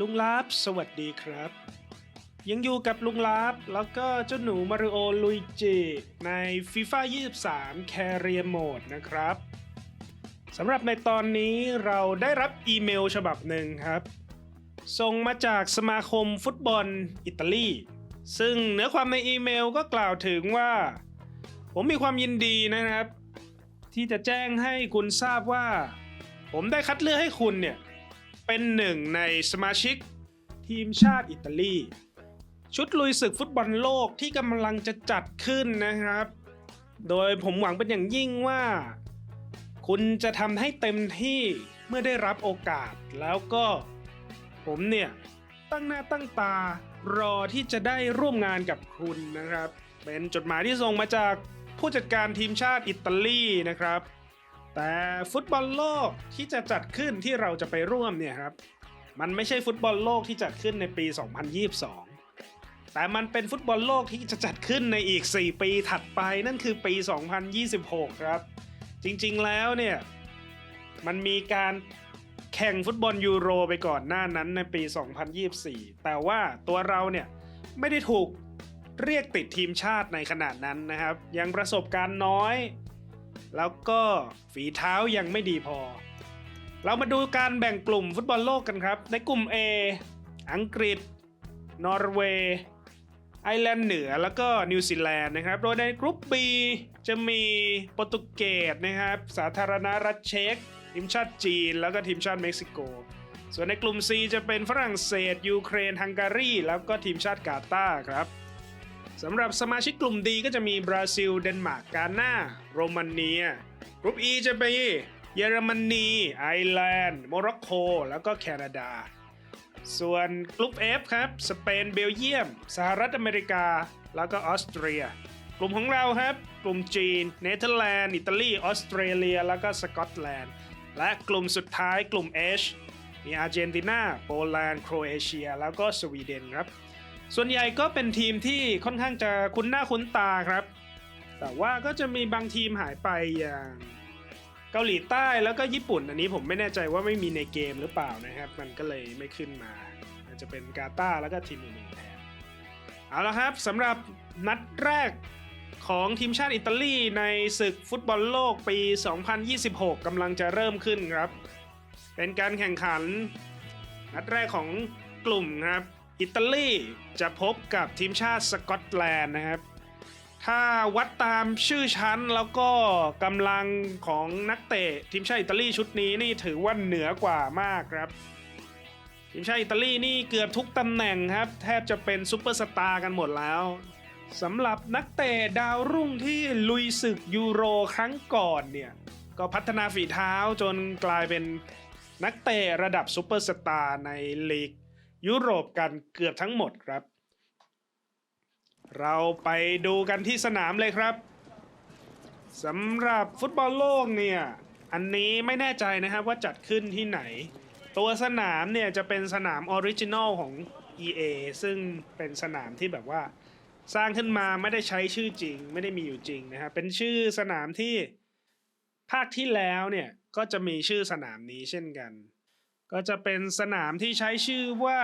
ลุงลาบสวัสดีครับ ยังอยู่กับลุงลาบแล้วก็เจ้าหนูมาริโอลุยจิใน FIFA 23 Career Mode นะครับสำหรับในตอนนี้เราได้รับอีเมลฉบับหนึ่งครับส่งมาจากสมาคมฟุตบอลอิตาลี ซึ่งเนื้อความในอีเมลก็กล่าวถึงว่า ผมมีความยินดีนะครับ ที่จะแจ้งให้คุณทราบว่า ผมได้คัดเลือกให้คุณเนี่ย เป็นหนึ่งในสมาชิกทีมชาติอิตาลี ชุดลุยศึกฟุตบอลโลกที่กำลังจะจัดขึ้นนะครับ โดยผมหวังเป็นอย่างยิ่งว่า คุณจะทำให้เต็มที่เมื่อได้รับโอกาสแล้วก็ผมเนี่ย ตั้งหน้าตั้งตารอที่จะได้ร่วมงานกับคุณนะครับ เป็นจดหมายที่ส่งมาจากผู้จัดการทีมชาติอิตาลีนะครับ แต่ฟุตบอลโลกที่จะจัดขึ้นที่เราจะไปร่วมเนี่ยครับมันไม่ใช่ฟุตบอลโลกที่จัดขึ้นในปี 2022 แต่มันเป็นฟุตบอลโลกที่จะจัดขึ้นในอีก 4 ปีถัดไปนั่นคือปี 2026 ครับ จริงๆแล้วเนี่ยมันมีการแข่งฟุตบอลยูโรไปก่อนหน้านั้นในปี 2024 แต่ว่าตัวเราเนี่ยไม่ได้ถูกเรียกติดทีมชาติในขนาดนั้นนะครับ ยังประสบการณ์น้อย แล้วก็ฝีเท้ายังไม่ดีพอ เรามาดูการแบ่งกลุ่มฟุตบอลโลกกันครับ ในกลุ่ม A อังกฤษ นอร์เวย์ไอร์แลนด์เหนือแล้วก็นิวซีแลนด์นะครับ โดยในกลุ่ม B จะมีโปรตุเกสนะครับ สาธารณรัฐเช็กทีมชาติจีน แล้วก็ทีมชาติเม็กซิโก ส่วนในกลุ่ม C จะเป็นฝรั่งเศส ยูเครนฮังการีแล้วก็ทีมชาติกาตาร์ครับ สำหรับสมาชิกกลุ่มดีก็จะมีบราซิล เดนมาร์ก กาหน้า โรมาเนียกลุ่ม E จะเป็นเยอรมนีไอร์แลนด์โมร็อกโกแล้วก็แคนาดา ส่วนกลุ่ม F ครับ สเปน เบลเยียม สหรัฐอเมริกา แล้วก็ออสเตรีย กลุ่มของเราครับ กลุ่มจีน เนเธอร์แลนด์ อิตาลี ออสเตรเลีย แล้วก็สกอตแลนด์ และกลุ่มสุดท้ายกลุ่ม H มีอาร์เจนตินา โปแลนด์ โครเอเชีย แล้วก็สวีเดนครับ ส่วนใหญ่ก็เป็นทีมที่ค่อนข้างจะคุ้นหน้าคุ้นตาครับ แต่ว่าก็จะมีบางทีมหายไปอย่างเกาหลีใต้แล้วก็ญี่ปุ่น อันนี้ผมไม่แน่ใจว่าไม่มีในเกมหรือเปล่านะครับ มันก็เลยไม่ขึ้นมาอาจจะเป็นกาตาร์แล้วก็ทีมอื่นๆแทนเอาละครับสำหรับนัดแรกของทีมชาติอิตาลีในศึกฟุตบอลโลกปี 2026กำลังจะเริ่มขึ้นครับ เป็นการแข่งขัน นัดแรกของกลุ่มครับ อิตาลีจะพบกับทีมชาติสกอตแลนด์นะครับ ถ้าวัดตามชื่อชั้นแล้วก็กำลังของนักเตะทีมชาติอิตาลีชุดนี้นี่ถือว่าเหนือกว่ามากครับ ทีมชาติอิตาลีนี่เกือบทุกตำแหน่งครับ แทบจะเป็นซูเปอร์สตาร์กันหมดแล้วสำหรับนักเตะดาวรุ่งที่ลุยศึกยูโรครั้งก่อนเนี่ย ก็พัฒนาฝีเท้าจนกลายเป็นนักเตะระดับซูเปอร์สตาร์ในลีก ยุโรปกันเกือบทั้งหมดครับ เราไปดูกันที่สนามเลยครับสำหรับฟุตบอลโลกเนี่ย อันนี้ไม่แน่ใจนะครับว่าจัดขึ้นที่ไหน ตัวสนามเนี่ยจะเป็นสนามออริจินอลของ EA ซึ่งเป็นสนามที่แบบว่า สร้างขึ้นมาไม่ได้ใช้ชื่อจริง ไม่ได้มีอยู่จริงนะครับเป็นชื่อสนามที่ภาคที่แล้วเนี่ยก็จะมีชื่อสนามนี้เช่นกัน ก็จะเป็นสนามที่ใช้ชื่อว่า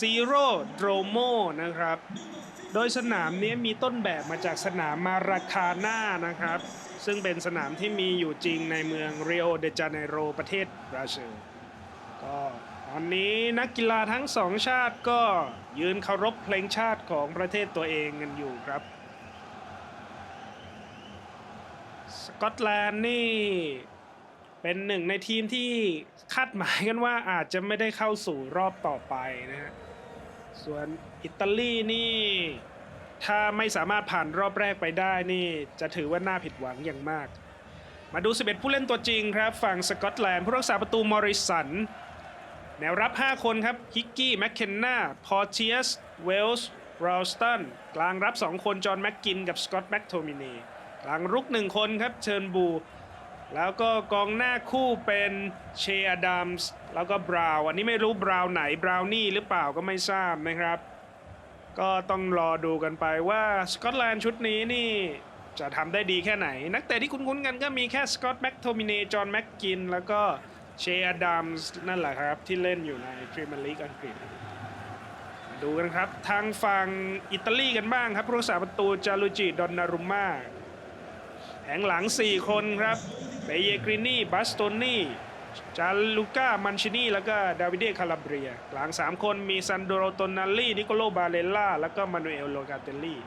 Zero Dromo นะครับ โดยสนามนี้มีต้นแบบมาจากสนามมาราคาน่านะครับ ซึ่งเป็นสนามที่มีอยู่จริงในเมืองเรโอเดจาเนโรประเทศบราซิลก็ตอนนี้นักกีฬาทั้งสองชาติก็ยืนเคารพเพลงชาติของประเทศตัวเองกันอยู่ครับ สกอตแลนด์นี่ เป็นหนึ่งในทีมที่คาดหมายกันว่าอาจจะไม่ได้เข้าสู่รอบต่อไปนะฮะส่วนอิตาลีนี่ ถ้าไม่สามารถผ่านรอบแรกไปได้นี่จะถือว่าน่าผิดหวังอย่างมาก มาดู 11 ผู้เล่นตัวจริงครับ ฝั่งสกอตแลนด์ผู้รักษาประตูมอริสัน แนวรับ 5 คนครับ ฮิกกี้ แมคเคนนาพอเทียส เวลส์รอลสตัน กลางรับ 2 คน จอห์นแม็กกิน กับสกอตแม็กโทมินีกลางรุก 1 คนครับ เชิญบู แล้วก็กองหน้าคู่เป็นเชอดัมส์แล้วก็บราว์อันนี้ไม่รู้บราว์ไหนบราวนี่หรือเปล่าก็ไม่ทราบนะครับ ก็ต้องรอดูกันไปว่าสกอตแลนด์ชุดนี้นี่จะทำได้ดีแค่ไหน นักเตะที่คุ้นๆกันก็มีแค่สกอตแม็กโทมินีจอห์นแม็กกิน แล้วก็เชอดัมส์นั่นแหละครับ ที่เล่นอยู่ในพรีเมียร์ลีกอังกฤษดูกันครับ ทางฝั่งอิตาลีกันบ้างครับผู้รักษาประตูจารุจิดอนนารุมมาแผงหลัง 4 คนครับ เบเยกรินีบัสโตนี่จาลูก้ามันชินีแล้วก็ดาวิเดคาลาเบีย หลัง 3 คนมีซันโดโรโตนาลีนิโคโลบาเลล่า แล้วก็มานูเอลโลกาเตลลี่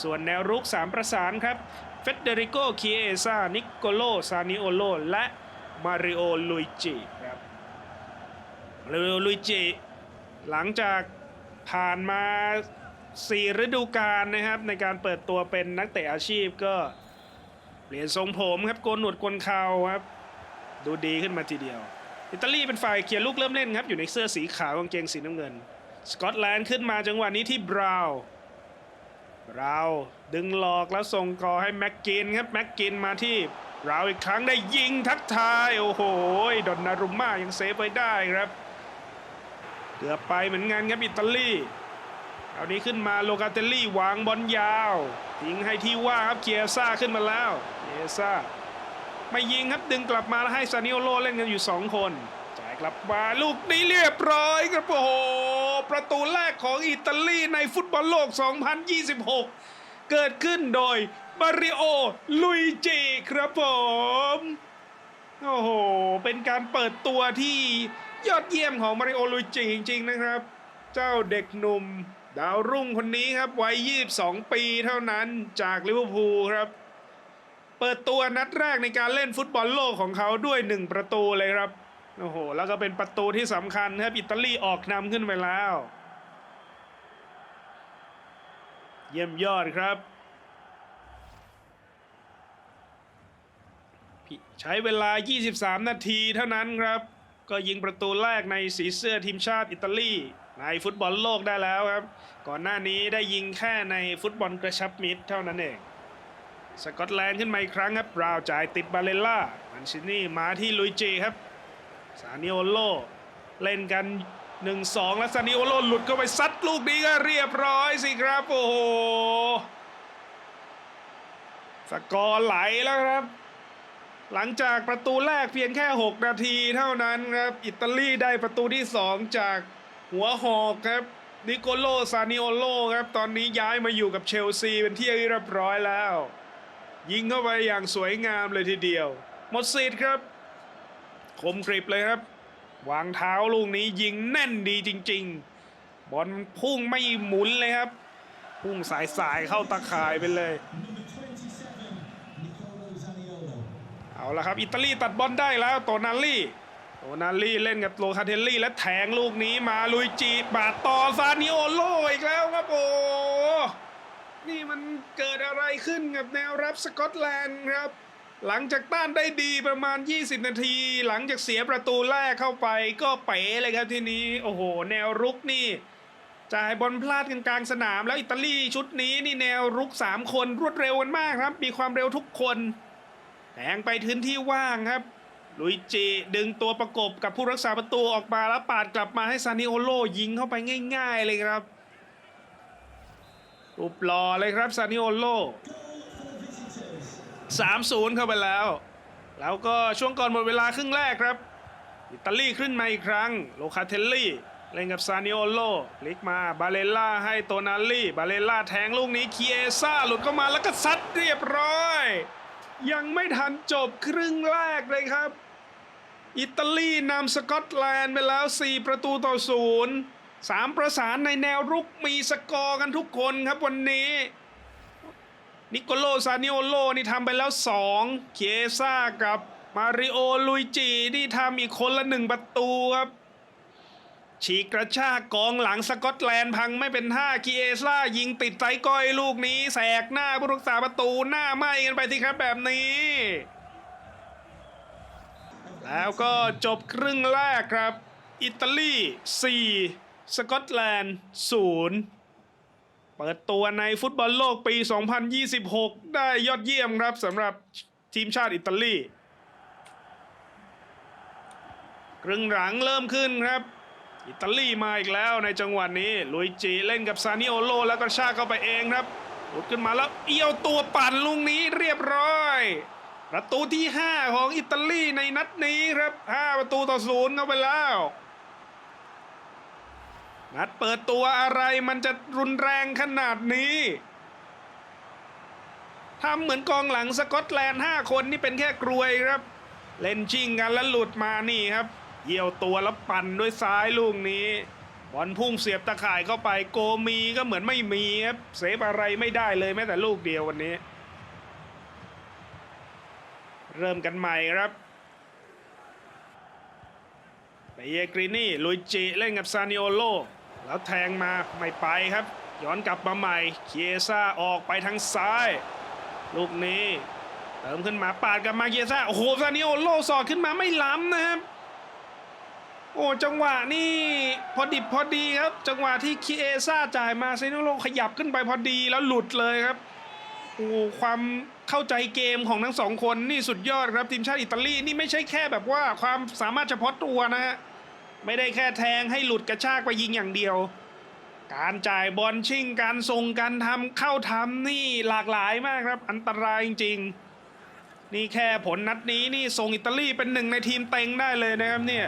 ส่วนแนวรุก 3 ประสานครับ เฟเดริโกคีเอซานิโคโล ซานิโอโล และมาริโอ ลุยจิครับมาริโอ ลุยจิ หลังจากผ่านมา 4 ฤดูกาลนะครับ ในการเปิดตัวเป็นนักเตะอาชีพก็ เปลี่ยนทรงผมครับโกนหนวดโกนเข่าครับ ดูดีขึ้นมาทีเดียว อิตาลีเป็นฝ่ายเคลียร์ลูกเริ่มเล่นครับ อยู่ในเสื้อสีขาวกางเกงสีน้ำเงิน สกอตแลนด์ขึ้นมาจังหวะนี้ที่บราวบราวดึงหลอกแล้วส่งกอให้แม็กกินครับแม็กกินมาที่บราวอีกครั้งได้ยิงทักทาย โอ้โหดอนนารุมม่ายังเซฟไว้ได้ครับเกือบไปเหมือนกันครับอิตาลีคราวนี้ขึ้นมาโลกาเตลลี่วางบอลยาวทิ้งให้ที่ว่างครับเคียซ่าขึ้นมาแล้ว เคียซ่าไม่ยิงครับดึงกลับมาแล้วให้ซานิโอโลเล่นกันอยู่ 2 คนจ่ายกลับมาลูกนี้เรียบร้อยครับโอ้โหประตูแรกของอิตาลีในฟุตบอลโลก 2026 เกิดขึ้นโดยมาริโอลุยจิครับผมโอ้โห เป็นการเปิดตัวที่ยอดเยี่ยมของมาริโอลุยจิจริง ๆ นะครับ เจ้าเด็กหนุ่ม ดาวรุ่งคนนี้ครับวัย 22 ปีเท่านั้นจากลิเวอร์พูลครับ เปิดตัวนัดแรกในการเล่นฟุตบอลโลกของเขาด้วย 1 ประตูเลยครับ โอ้โห แล้วก็เป็นประตูที่สำคัญครับอิตาลีออกนำขึ้นไปแล้ว เยี่ยมยอดครับ ใช้เวลา 23 นาทีเท่านั้นครับ ก็ยิงประตูแรกในสีเสื้อทีมชาติอิตาลีในฟุตบอลโลกได้แล้วครับ ก่อนหน้านี้ได้ยิงแค่ในฟุตบอลกระชับมิตรเท่านั้นเอง สกอตแลนด์ขึ้นมาอีกครั้งครับราวจ่ายติดบาเลล่ามันชินี่มาที่ลุยจีครับซานิโอโลเล่นกัน 1-2 แล้วซานิโอโลหลุดเข้าไปซัดลูกนี้ก็เรียบร้อยสิครับโอ้โหสกอร์ไหลแล้วครับ หลังจากประตูแรกเพียงแค่ 6 นาทีเท่านั้นครับ อิตาลีได้ประตูที่ 2 จากหัวหอกครับนิโคโลซานิโอโลครับ ตอนนี้ย้ายมาอยู่กับเชลซีเป็นที่เรียบร้อยแล้ว ยิงเข้าไปอย่างสวยงามเลยทีเดียว หมดสิทธิ์ครับ คมกริบเลยครับ วางเท้าลูกนี้ยิงแน่นดีจริง ๆ บอลพุ่งไม่หมุนเลยครับ พุ่งสายๆเข้าตาข่ายไปเลย เอาละครับ อิตาลีตัดบอลได้แล้วโตนาลี่โตนาลี่เล่นกับโลคาเทลลี่และแทงลูกนี้มาลุยจีบาดต่อซานิโอโลอีกแล้วครับโอ้ นี่มันเกิดอะไรขึ้นกับแนวรับสกอตแลนด์ครับ หลังจากต้านได้ดีประมาณ 20 นาที หลังจากเสียประตูแรกเข้าไปก็เป๋เลยครับทีนี้ โอ้โห แนวรุกนี่จ่ายบอลพลาดกันกลางสนามแล้วอิตาลีชุดนี้นี่แนวรุก 3 คนรวดเร็วกันมากครับ มีความเร็วทุกคนแทงไปพื้นที่ว่างครับ ลุยจิดึงตัวประกบกับผู้รักษาประตูออกมาแล้วปาดกลับมาให้ซานิโอโลยิงเข้าไปง่าย ๆ เลยครับ รูปหล่อเลยครับซานิโอโล3-0 เข้าไปแล้ว แล้วก็ช่วงก่อนหมดเวลาครึ่งแรกครับ อิตาลีขึ้นมาอีกครั้ง โลคาเทลลี่ เล่นกับซานิโอโลพลิกมา บาเลล่าให้โตนาลี่ บาเลล่าแทงลูกนี้เคียซ่าหลุดเข้ามาแล้วก็ซัดเรียบร้อย ยังไม่ทันจบครึ่งแรกเลยครับ อิตาลีนำสกอตแลนด์ไปแล้ว 4 ประตูต่อศูนย์ สามประสานในแนวรุกมีสกอร์กันทุกคนครับวันนี้ นิโคโลซานิโอโลนี่ทำไปแล้ว2เคียซ่ากับมาริโอลุยจีนี่ทำอีกคนละหนึ่งประตูครับฉีกกระชากกองหลังสกอตแลนด์พังไม่เป็นท่าคีเอซ่ายิงติดไซก้อยลูกนี้แสกหน้าผู้รักษาประตูหน้าไหมกันไปสิครับแบบนี้ แล้วก็จบครึ่งแรกครับ อิตาลี 4 สกอตแลนด์0เปิดตัวในฟุตบอลโลกปี 2026 ได้ยอดเยี่ยมครับสำหรับทีมชาติอิตาลีครึ่งหลังเริ่มขึ้นครับ อิตาลีมาอีกแล้วในจังหวะนี้ลุยจีเล่นกับซานิโอโลแล้วก็ชาเข้าไปเองครับหลุดขึ้นมาแล้วเอี้ยวตัวปั่นลุงนี้เรียบร้อย ประตูที่ 5 ของอิตาลีในนัดนี้ครับ 5 ประตูต่อศูนย์เข้าไปแล้ว นัดเปิดตัวอะไรมันจะรุนแรงขนาดนี้ทำเหมือนกองหลังสกอตแลนด์ 5 คนนี่เป็นแค่กรวยครับ เล่นชิงกันแล้วหลุดมานี่ครับเหี่ยวตัวแล้วปั่นด้วยซ้ายลูกนี้บอลพุ่งเสียบตะข่ายเข้าไปโกมีก็เหมือนไม่มีครับเซฟอะไรไม่ได้เลยแม้แต่ลูกเดียววันนี้ เริ่มกันใหม่ครับไปเยกรีนี่ลุยจิเล่นกับซานิโอโล แล้วแทงมาไม่ไปครับ ย้อนกลับมาใหม่เคียซ่าออกไปทางซ้าย ลูกนี้ เติมขึ้นมาปาดกลับมาเคียซ่าโอ้โหซานิโอโลสอดขึ้นมาไม่ล้ำนะครับโอ้จังหวะนี่พอดิบพอดีครับ จังหวะที่คีเอซ่าจ่ายมาซานิโอโลขยับขึ้นไปพอดีแล้วหลุดเลยครับโอ้ความเข้าใจเกมของทั้งสองคนนี่สุดยอดครับทีมชาติอิตาลีนี่ไม่ใช่แค่แบบว่าความสามารถเฉพาะตัวนะฮะ ไม่ได้แค่แทงให้หลุดกระชากไปยิงอย่างเดียว การจ่ายบอลชิ่งการทรงการทำเข้าทำนี่หลากหลายมากครับ อันตรายจริงๆ นี่แค่ผลนัดนี้นี่ส่งอิตาลีเป็นหนึ่งในทีมเต็งได้เลยนะครับเนี่ย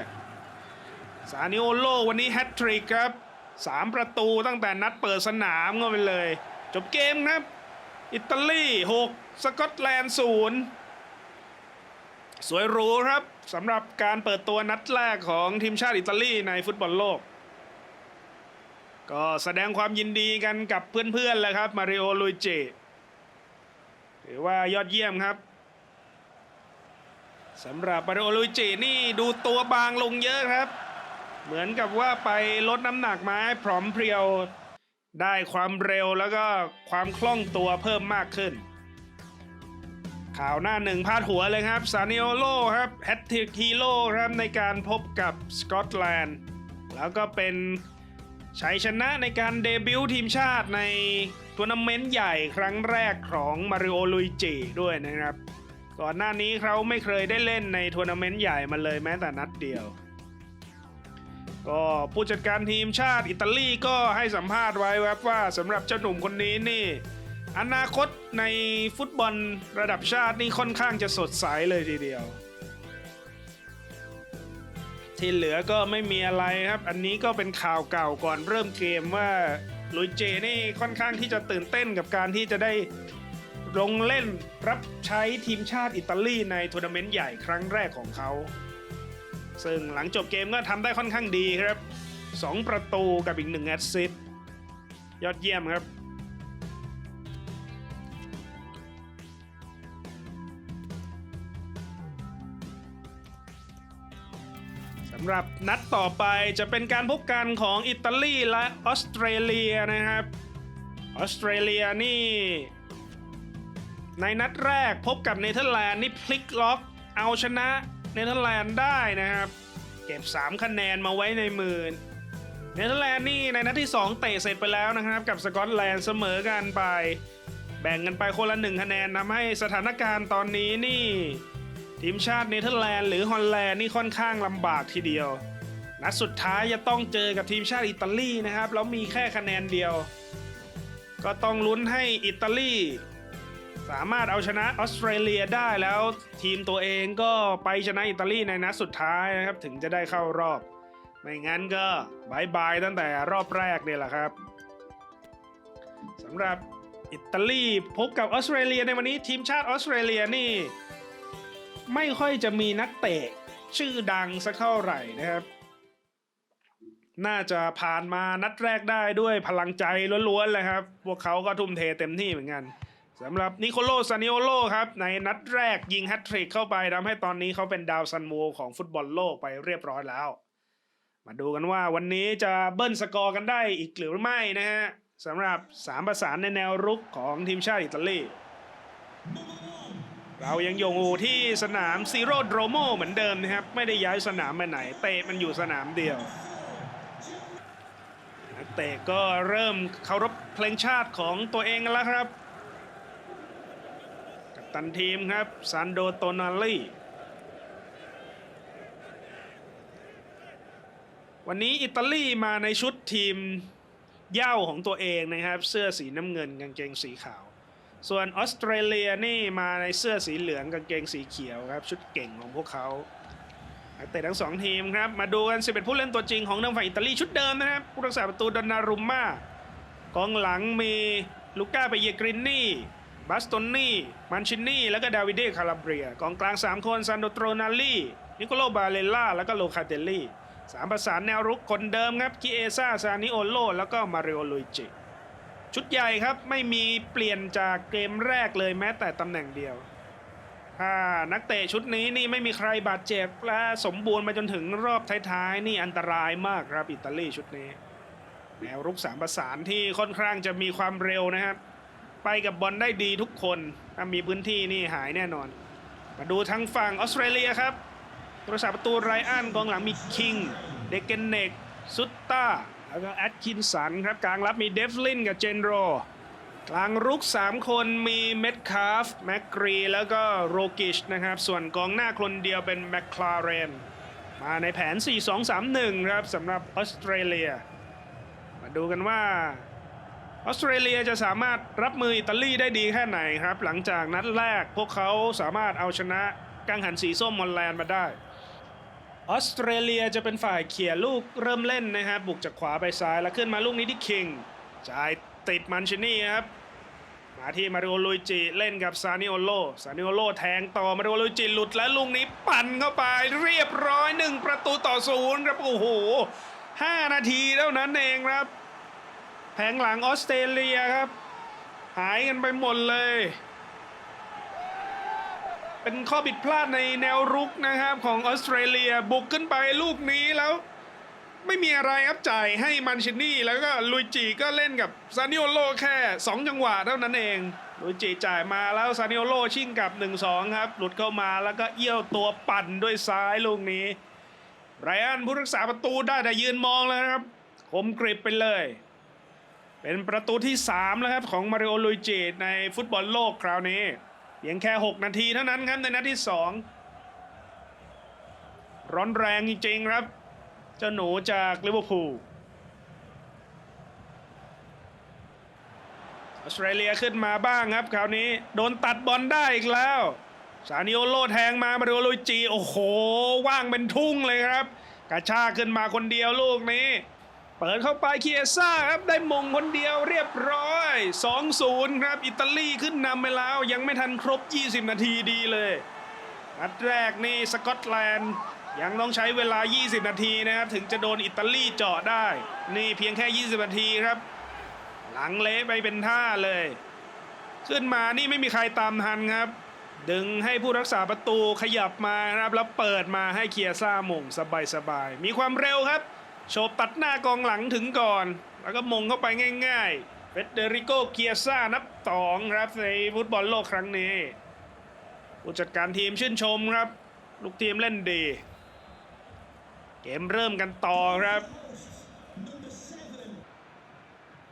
ซานิโอโลวันนี้แฮตทริกครับสามประตูตั้งแต่นัดเปิดสนามก็ไปเลย จบเกมครับ อิตาลี 6 สกอตแลนด์ศูนย์สวยหรูครับ สำหรับการเปิดตัวนัดแรกของทีมชาติอิตาลีในฟุตบอลโลก ก็แสดงความยินดีกันกับเพื่อนๆเลยครับ มาริโอลุยเจถือว่ายอดเยี่ยมครับสำหรับมาริโอลุยเจนี่ดูตัวบางลงเยอะครับ เหมือนกับว่าไปลดน้ำหนักมาให้พร้อมเพรียว ได้ความเร็วแล้วก็ความคล่องตัวเพิ่มมากขึ้น ข่าวหน้าหนึ่งพาดหัวเลยครับซานิโอโลครับแฮตติกฮีโร่ครับในการพบกับสกอตแลนด์แล้วก็เป็นชัยชนะในการเดบิวต์ทีมชาติในทัวร์นาเมนต์ใหญ่ครั้งแรกของมาริโอลุยจิด้วยนะครับ ก่อนหน้านี้เขาไม่เคยได้เล่นในทัวร์นาเมนต์ใหญ่มาเลยแม้แต่นัดเดียว ก็ผู้จัดการทีมชาติอิตาลีก็ให้สัมภาษณ์ไว้ว่าสำหรับเจ้าหนุ่มคนนี้นี่ อนาคตในฟุตบอลระดับชาตินี่ค่อนข้างจะสดใสเลยทีเดียว ที่เหลือก็ไม่มีอะไรครับ อันนี้ก็เป็นข่าวเก่าก่อนเริ่มเกมว่าลุยเจนี่ค่อนข้างที่จะตื่นเต้นกับการที่จะได้ลงเล่นรับใช้ทีมชาติอิตาลีในทัวร์นาเมนต์ใหญ่ครั้งแรกของเขา ซึ่งหลังจบเกมก็ทำได้ค่อนข้างดีครับ 2 ประตูกับอีก1แอสซิสต์ยอดเยี่ยมครับำหรับนัดต่อไปจะเป็นการพบกันของอิตาลีและออสเตรเลียนะครับออสเตรเลียนี่ ในนัดแรกพบกับเนเธอร์แลนด์นี่พลิกล็อกเอาชนะเนเธอร์แลนด์ได้นะครับ เก็บ 3 คะแนนมาไว้ในมือเนเธอร์แลนด์นี่ในนัดที่ 2 เตะเสร็จไปแล้วนะครับ กับสกอตแลนด์เสมอกันไป แบ่งกันไปคนละหนึ่งคะแนนทำให้สถานการณ์ตอนนี้นี่ ทีมชาติเนเธอร์แลนด์หรือฮอลแลนด์นี่ค่อนข้างลำบากทีเดียว นัดสุดท้ายจะต้องเจอกับทีมชาติอิตาลีนะครับ แล้วมีแค่คะแนนเดียว ก็ต้องลุ้นให้อิตาลีสามารถเอาชนะออสเตรเลียได้แล้วทีมตัวเองก็ไปชนะอิตาลีในนัดสุดท้ายนะครับ ถึงจะได้เข้ารอบ ไม่งั้นก็บายบายตั้งแต่รอบแรกเนี่ยแหละครับสำหรับอิตาลีพบกับออสเตรเลียในวันนี้ทีมชาติออสเตรเลียนี่ ไม่ค่อยจะมีนักเตะชื่อดังสักเท่าไหร่นะครับ น่าจะผ่านมานัดแรกได้ด้วยพลังใจล้วนๆเลยครับ พวกเขาก็ทุ่มเทเต็มที่เหมือนกันสำหรับนิโคโลซานิโอโลครับ ในนัดแรกยิงแฮตทริกเข้าไปทำให้ตอนนี้เขาเป็นดาวซันโวของฟุตบอลโลกไปเรียบร้อยแล้ว มาดูกันว่าวันนี้จะเบิ้ลสกอร์กันได้อีกหรือไม่นะฮะสำหรับสามประสานในแนวรุกของทีมชาติอิตาลี เรายังอยู่ที่สนามซีโร่โดรโมเหมือนเดิมนะครับ ไม่ได้ย้ายสนามไปไหน เตะมันอยู่สนามเดียวนักเตะก็เริ่มเคารพเพลงชาติของตัวเองแล้วครับ กัปตันทีมครับซันโดโตนาลีวันนี้อิตาลีมาในชุดทีมเย้าของตัวเองนะครับ เสื้อสีน้ำเงินกางเกงสีขาว ส่วนออสเตรเลียนี่มาในเสื้อสีเหลืองกางเกงสีเขียวครับ ชุดเก่งของพวกเขานักเตะทั้งสองทีมครับ มาดูกัน 11 ผู้เล่นตัวจริงของทางฝั่งอิตาลีชุดเดิมนะครับ ผู้รักษาประตูดอนนารุมม่ากองหลังมีลูก้าเปเยกรินนี่บัสโตนนี่มันชินนี่ แล้วก็ดาวิเดคาราเบียกองกลาง 3 คนซันโดโตรนาลีนิโคโลบาเลล่าแล้วก็โลคาเตลลี่สามประสานแนวรุกคนเดิมครับคิเอซ่าซานิโอโลแล้วก็มาริโอลุยจิ ชุดใหญ่ครับไม่มีเปลี่ยนจากเกมแรกเลยแม้แต่ตำแหน่งเดียวนักเตะชุดนี้นี่ไม่มีใครบาดเจ็บและสมบูรณ์มาจนถึงรอบท้ายๆ นี่อันตรายมากครับอิตาลีชุดนี้ แนวรุกสามประสานที่ค่อนข้างจะมีความเร็วนะครับ ไปกับบอลได้ดีทุกคนถ้ามีพื้นที่นี่หายแน่นอน มาดูทางฝั่งออสเตรเลียครับตัวสาประตูไรอันกองหลังมีคิง เดเกนเนกซุตตา แล้วก็แอดคินสันครับกลางรับมีเดฟลินกับเจนโร กลางรุก 3 คนมีเมดคาฟแมกกรีแล้วก็โรกิชนะครับ ส่วนกองหน้าคนเดียวเป็นแมคคลาเรนมาในแผน 4-2-3-1 ครับสำหรับออสเตรเลีย มาดูกันว่าออสเตรเลียจะสามารถรับมืออิตาลีได้ดีแค่ไหนครับ หลังจากนัดแรกพวกเขาสามารถเอาชนะกังหันสีส้มมอลแลนด์มาได้ ออสเตรเลียจะเป็นฝ่ายเขี่ยลูกเริ่มเล่นนะครับบุกจากขวาไปซ้ายแล้วขึ้นมาลูกนี้ที่คิงจ่ายติดมันชินี่ครับมาที่มาริโอลุยจิเล่นกับซานิโอโลซานิโอโลแทงต่อมาริโอลุยจิหลุดแล้วลูกนี้ปั่นเข้าไปเรียบร้อยหนึ่งประตูต่อศูนย์ครับโอ้โหห้านาทีเท่านั้นเองครับ แผงหลังออสเตรเลียครับ หายกันไปหมดเลย เป็นข้อผิดพลาดในแนวรุกนะครับของออสเตรเลียบุกขึ้นไปลูกนี้แล้ว ไม่มีอะไรครับจ่ายให้มันชินี่ แล้วก็ลุยจีก็เล่นกับซานิโอโลแค่ 2 จังหวะเท่านั้นเอง ลุยจีจ่ายมาแล้วซานิโอโลชิ่งกับ 1-2 ครับ หลุดเข้ามาแล้วก็เอี้ยวตัวปั่นด้วยซ้ายลูกนี้ไรอันผู้รักษาประตูได้แต่ยืนมองแล้วครับคมกริบไปเลย เป็นประตูที่ 3 แล้วครับของมาริโอลุยจิในฟุตบอลโลกคราวนี้ เพียงแค่ 6 นาทีเท่านั้นครับในนัดที่ 2 ร้อนแรงจริงๆครับ เจ้าหนูจากลิเวอร์พูลออสเตรเลียขึ้นมาบ้างครับ คราวนี้โดนตัดบอลได้อีกแล้ว ซานิโอโลแทงมามาดูลุยจี โอ้โห ว่างเป็นทุ่งเลยครับ กระชากขึ้นมาคนเดียวลูกนี้ เปิดเข้าไปเคียซ่าครับได้มงคนเดียวเรียบร้อย 2-0 ครับอิตาลีขึ้นนำไปแล้ว ยังไม่ทันครบ 20 นาทีดีเลยนัดแรกนี่สกอตแลนด์ยังต้องใช้เวลา 20 นาทีนะครับ ถึงจะโดนอิตาลีเจาะได้ นี่เพียงแค่ 20 นาทีครับ หลังเละไปเป็นท่าเลย ขึ้นมานี่ไม่มีใครตามทันครับ ดึงให้ผู้รักษาประตูขยับมานะครับ แล้วเปิดมาให้เคียซ่ามงสบายๆ มีความเร็วครับ โฉบตัดหน้ากองหลังถึงก่อน แล้วก็มงเข้าไปง่ายๆเฟเดริโกเคียซ่านับสองครับในฟุตบอลโลกครั้งนี้ผู้จัดการทีมชื่นชมครับ ลูกทีมเล่นดี เกมเริ่มกันต่อครับ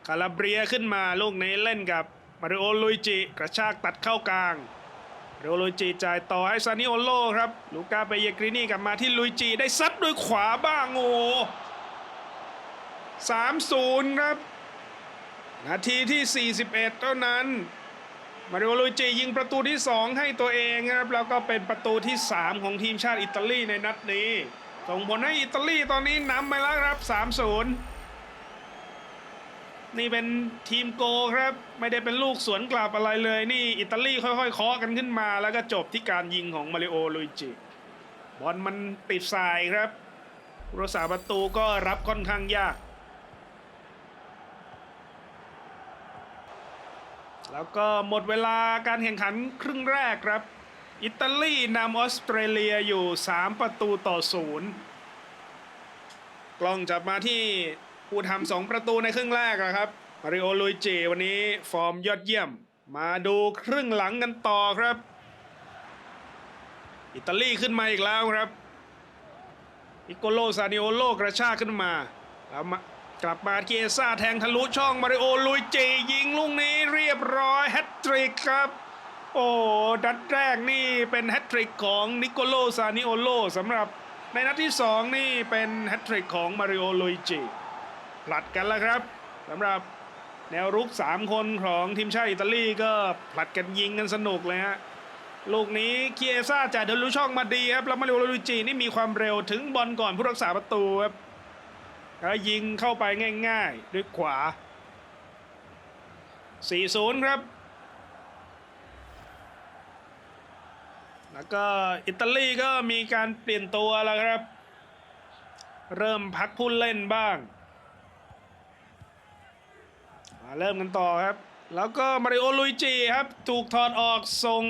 คาราเบียขึ้นมาลูกนี้เล่นกับมาริโอลุยจิกระชากตัดเข้ากลางมาริโอลุยจิจ่ายต่อให้ซานิโอโลครับ ลูก้าเปเยกรินี่กลับมาที่ลุยจิได้ซัดด้วยขวาบ้างโอ้ สามศูนย์ครับ นาทีที่ 41 เท่านั้น มาริโอลุยจิยิงประตูที่ 2 ให้ตัวเองครับ แล้วก็เป็นประตูที่ 3 ของทีมชาติอิตาลีในนัดนี้ ส่งผลให้อิตาลีตอนนี้นำไปแล้วครับ 3-0 นี่เป็นทีมโกครับ ไม่ได้เป็นลูกสวนกลับอะไรเลย นี่อิตาลีค่อยๆเคาะกันขึ้นมา แล้วก็จบที่การยิงของมาริโอลุยจิบอลมันติดสายครับรักษาประตูก็รับค่อนข้างยาก แล้วก็หมดเวลาการแข่งขันครึ่งแรกครับ อิตาลีนำออสเตรเลียอยู่ 3 ประตูต่อศูนย์กล้องจับมาที่ผู้ทำสองประตูในครึ่งแรกนะครับมาริโอลุยจิวันนี้ฟอร์มยอดเยี่ยม มาดูครึ่งหลังกันต่อครับ อิตาลีขึ้นมาอีกแล้วครับ อิโกโลซานิโอโลกระชากขึ้นมาแล้วมา กลับมาเกียซ่าแทงทะลุช่องมาริโอลุยจียิงลูกนี้เรียบร้อยแฮตทริกครับ โอ้ดัดแรกนี่เป็นแฮตทริกของนิโกโลซานิโอโลสำหรับในนัดที่ 2 นี่เป็นแฮตทริกของมาริโอลุยจีผลัดกันแล้วครับสำหรับแนวรุก 3 คนของทีมชาติอิตาลีก็ผลัดกันยิงกันสนุกเลยฮะลูกนี้เคียซ่าจ่ายเดลุช่องมาดีครับแล้วมาริโอลูจินี่มีความเร็วถึงบอลก่อนผู้รักษาประตูครับ แล้วยิงเข้าไปง่ายๆ ด้วยขวา 4-0 ครับ แล้วก็อิตาลีก็มีการเปลี่ยนตัวแล้วครับ เริ่มพักผู้เล่นบ้าง มาเริ่มกันต่อครับ แล้วก็มาริโอลุยจิครับ ถูกถอดออกส่ง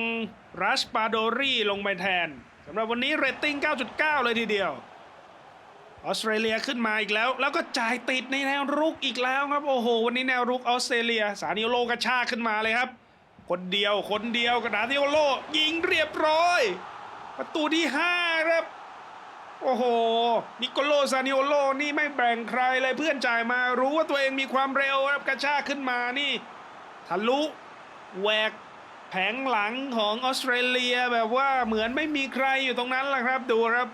รัชปาโดรีลงไปแทนสำหรับวันนี้เรตติ้ง 9.9 เลยทีเดียว ออสเตรเลียขึ้นมาอีกแล้ว แล้วก็จ่ายติดในแนวรุกอีกแล้วครับ โอ้โห วันนี้แนวรุกออสเตรเลีย สานิโอโลกระชากขึ้นมาเลยครับ คนเดียวคนเดียวกระดานิโอโลยิงเรียบร้อย ประตูที่ 5 ครับ โอ้โห นิโคโลซานิโอโลนี่ไม่แบ่งใครเลยเพื่อนจ่ายมารู้ว่าตัวเองมีความเร็วครับกระชากขึ้นมานี่ทะลุแหวกแผงหลังของออสเตรเลียแบบว่าเหมือนไม่มีใครอยู่ตรงนั้นแหละครับ ดูครับ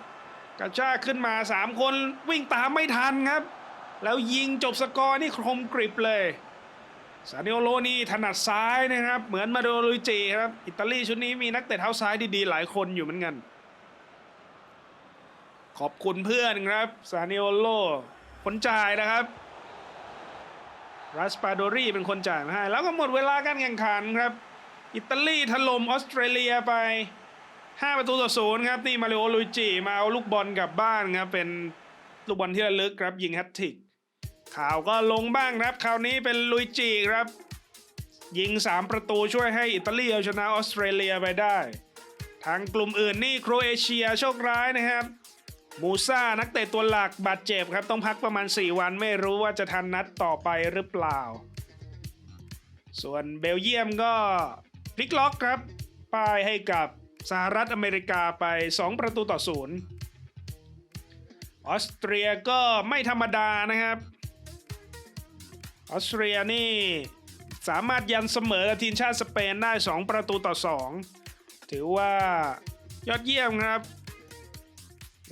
กระชากขึ้นมา 3 คนวิ่งตามไม่ทันครับ แล้วยิงจบสกอร์นี่คมกริบเลยซานิโอโลนี่ถนัดซ้ายนะครับ เหมือนมาโดลุยจิครับ อิตาลีชุดนี้มีนักเตะเท้าซ้ายดีๆ หลายคนอยู่เหมือนกัน ขอบคุณเพื่อนครับซานิโอโลคนจ่ายนะครับรัสปาโดรีเป็นคนจ่ายมาให้ แล้วก็หมดเวลาการแข่งขันครับ อิตาลีถล่มออสเตรเลียไป 5 ประตูต่อศูนย์ครับ นี่มาริโอลุยจิมาเอาลูกบอลกลับบ้านครับ เป็นลูกบอลที่ระลึกครับ ยิงแฮตทริกข่าวก็ลงบ้างครับ คราวนี้เป็นลุยจิครับ ยิง 3 ประตูช่วยให้อิตาลีเอาชนะออสเตรเลียไปได้ ทางกลุ่มอื่นนี่โครเอเชียโชคร้ายนะครับมูซ่านักเตะตัวหลักบาดเจ็บครับ ต้องพักประมาณ 4 วันไม่รู้ว่าจะทันนัดต่อไปหรือเปล่า ส่วนเบลเยียมก็พลิกล็อกครับ ป้ายให้กับ สหรัฐอเมริกาไป 2 ประตูต่อศูนย์ออสเตรียก็ไม่ธรรมดานะครับ ออสเตรียนี่สามารถยันเสมอกับทีมชาติสเปนได้ 2 ประตูต่อ 2 ถือว่ายอดเยี่ยมครับ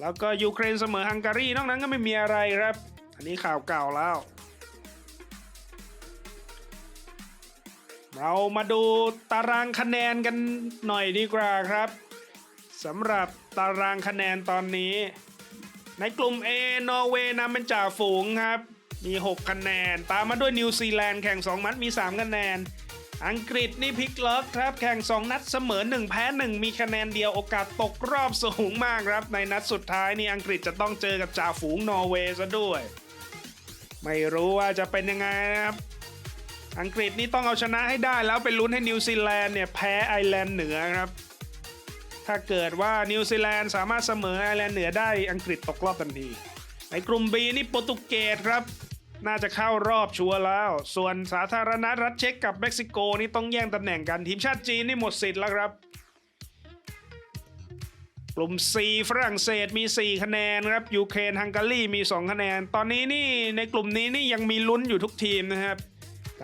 แล้วก็ยูเครนเสมอฮังการีนอกนั้นก็ไม่มีอะไรครับ อันนี้ข่าวเก่าแล้ว เรามาดูตารางคะแนนกันหน่อยดีกว่าครับสำหรับตารางคะแนนตอนนี้ ในกลุ่ม A นอร์เวย์นำเป็นจ่าฝูงครับ มี 6 คะแนน ตามมาด้วยนิวซีแลนด์แข่ง 2 มัดมี 3 คะแนน อังกฤษนี่พลิกล็อกครับ แข่ง 2 นัดเสมอ 1 แพ้ 1 มีคะแนนเดียวโอกาสตกรอบสูงมากครับ ในนัดสุดท้ายนี่อังกฤษจะต้องเจอกับจ่าฝูงนอร์เวย์ซะด้วย ไม่รู้ว่าจะเป็นยังไงนะครับ อังกฤษนี่ต้องเอาชนะให้ได้แล้วไปลุ้นให้นิวซีแลนด์เนี่ยแพ้ไอร์แลนด์เหนือครับ ถ้าเกิดว่านิวซีแลนด์สามารถเสมอไอร์แลนด์เหนือได้อังกฤษตกรอบทันทีในกลุ่ม B นี่โปรตุเกสครับ น่าจะเข้ารอบชัวร์แล้ว ส่วนสาธารณรัฐเช็กกับเม็กซิโกนี่ต้องแย่งตำแหน่งกันทีมชาติจีนนี่หมดสิทธิ์แล้วครับ กลุ่ม C ฝรั่งเศสมี 4 คะแนนครับยูเครนฮังการีมี 2 คะแนน ตอนนี้นี่ในกลุ่มนี้นี่ยังมีลุ้นอยู่ทุกทีมนะครับ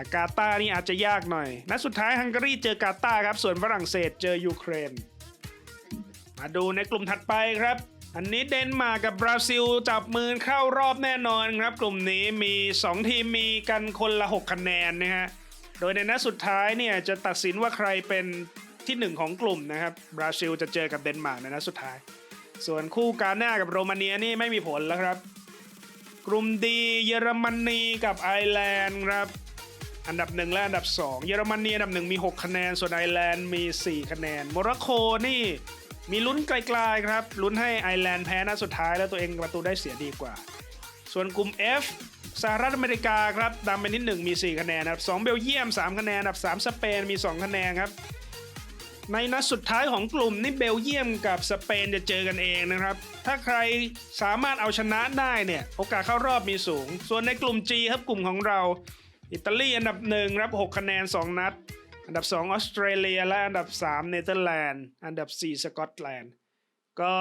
แต่กาตาร์นี่อาจจะยากหน่อย นัดสุดท้ายฮังการีเจอกาตาร์ครับ ส่วนฝรั่งเศสเจอยูเครน มาดูในกลุ่มถัดไปครับ อันนี้เดนมาร์กกับบราซิลจับมือเข้ารอบแน่นอนครับ กลุ่มนี้มี 2 ทีมมีกันคนละ 6 คะแนนนะฮะ โดยในนัดสุดท้ายเนี่ยจะตัดสินว่าใครเป็นที่ 1 ของกลุ่มนะครับ บราซิลจะเจอกับเดนมาร์กในนัดสุดท้าย ส่วนคู่กาหน้ากับโรมาเนียนี่ไม่มีผลแล้วครับ กลุ่มดีเยอรมนีกับไอร์แลนด์ครับ อันดับ 1 และอันดับ 2 เยอรมนีอันดับ 1 มี 6 คะแนน ส่วนไอร์แลนด์มี 4 คะแนน โมร็อกโกนี่มีลุ้นไกลๆครับ ลุ้นให้ไอร์แลนด์แพ้นัดสุดท้ายแล้วตัวเองประตูได้เสียดีกว่า ส่วนกลุ่ม F สหรัฐอเมริกาครับดำเป็นที่1มี 4 คะแนนครับ2เบลเยียม 3 คะแนนอันดับ3สเปนมี 2 คะแนนครับในนัดสุดท้ายของกลุ่มนี่เบลเยียมกับสเปนจะเจอกันเองนะครับ ถ้าใครสามารถเอาชนะได้เนี่ยโอกาสเข้ารอบมีสูง ส่วนในกลุ่ม G ครับกลุ่มของเรา อิตาลีอันดับ1รับ 6 คะแนน 2 นัด อันดับ 2 ออสเตรเลีย และอันดับ 3 เนเธอร์แลนด์ อันดับ 4 สกอตแลนด์ ก็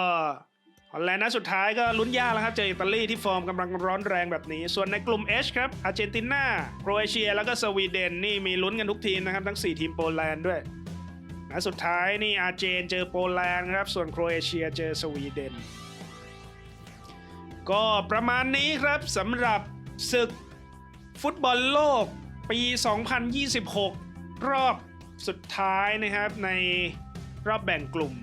ฮอลแลนด์นัดสุดท้ายก็ลุ้นยากแล้วครับ เจออิตาลีที่ฟอร์มกำลังร้อนแรงแบบนี้ ส่วนในกลุ่ม H ครับ อาร์เจนตินาโครเอเชีย แล้วก็สวีเดนนี่มีลุ้นกันทุกทีมนะครับ ทั้ง 4 ทีมโปแลนด์ด้วยนัดสุดท้ายนี่อาร์เจนเจอโปแลนด์ครับ ส่วนโครเอเชียเจอสวีเดน ก็ประมาณนี้ครับสำหรับศึก ฟุตบอลโลกปี 2026 รอบสุดท้ายนะครับในรอบแบ่งกลุ่ม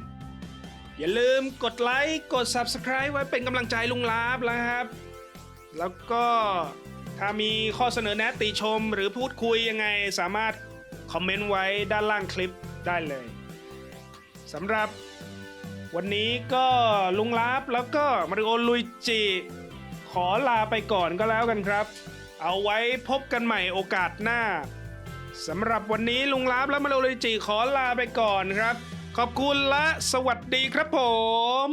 อย่าลืมกดไลค์กด Subscribe ไว้เป็นกำลังใจลุงลาบแล้วครับ แล้วก็ถ้ามีข้อเสนอแนะติชมหรือพูดคุยยังไงสามารถคอมเมนต์ไว้ด้านล่างคลิปได้เลยสำหรับวันนี้ก็ลุงลาบแล้วก็มาริโอลุยจิขอลาไปก่อนก็แล้วกันครับ เอาไว้พบกันใหม่โอกาสหน้าสำหรับวันนี้ลุงลาบและมาริโลจิขอลาไปก่อนครับ ขอบคุณและสวัสดีครับผม